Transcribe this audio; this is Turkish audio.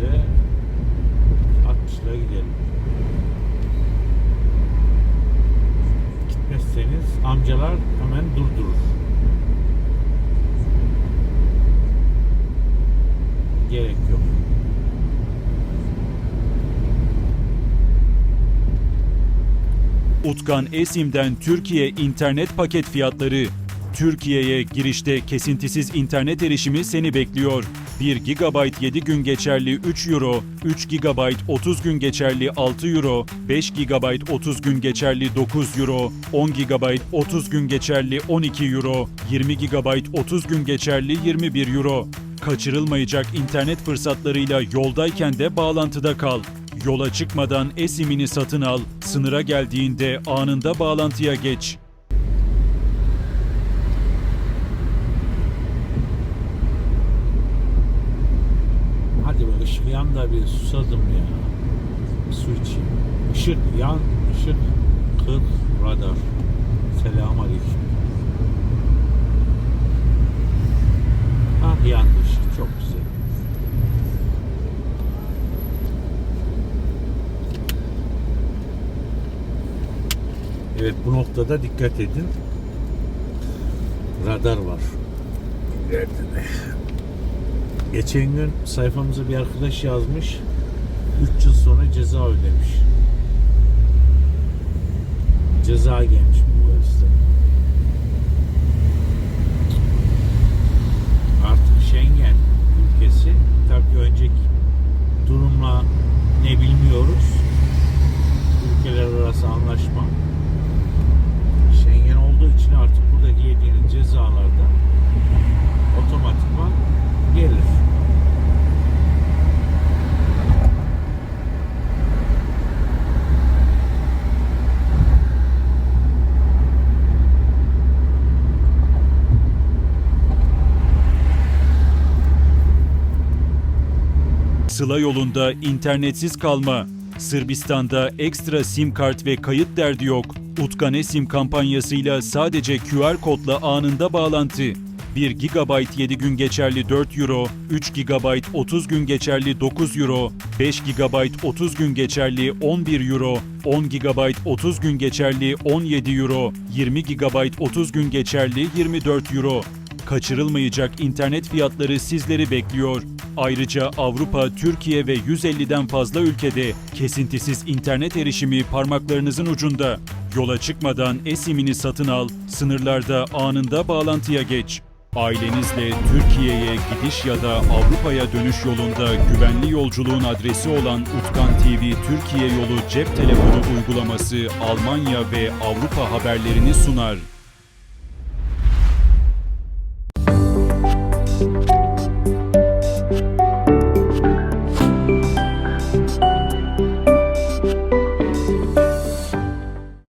de 60'la gidelim. Gitmezseniz amcalar hemen durdurur. Gerek yok. Utkan Esim'den Türkiye internet paket fiyatları. Türkiye'ye girişte kesintisiz internet erişimi seni bekliyor. 1 GB 7 gün geçerli 3 Euro, 3 GB 30 gün geçerli 6 Euro, 5 GB 30 gün geçerli 9 Euro, 10 GB 30 gün geçerli 12 Euro, 20 GB 30 gün geçerli 21 Euro. Kaçırılmayacak internet fırsatlarıyla yoldayken de bağlantıda kal. Yola çıkmadan esimini satın al, sınıra geldiğinde anında bağlantıya geç. Hadi be ışık yan da bir susadım ya. Bir su içeyim. Işık yan, ışık kır, radar. Selam aleyküm. Ah yandı ışık çok güzel. Evet bu noktada dikkat edin. Radar var. Nerede de? Geçen gün sayfamıza bir arkadaş yazmış. 3 yıl sonra ceza ödemiş. Ceza gelmiş Bulgaristan. Artık Schengen ülkesi. Sıla yolunda internetsiz kalma. Sırbistan'da ekstra sim kart ve kayıt derdi yok. Utkan Esim kampanyasıyla sadece QR kodla anında bağlantı. 1 GB 7 gün geçerli 4 Euro, 3 GB 30 gün geçerli 9 Euro, 5 GB 30 gün geçerli 11 Euro, 10 GB 30 gün geçerli 17 Euro, 20 GB 30 gün geçerli 24 Euro. Kaçırılmayacak internet fiyatları sizleri bekliyor. Ayrıca Avrupa, Türkiye ve 150'den fazla ülkede kesintisiz internet erişimi parmaklarınızın ucunda. Yola çıkmadan esimini satın al, sınırlarda anında bağlantıya geç. Ailenizle Türkiye'ye gidiş ya da Avrupa'ya dönüş yolunda güvenli yolculuğun adresi olan Utkan TV Türkiye yolu cep telefonu uygulaması Almanya ve Avrupa haberlerini sunar.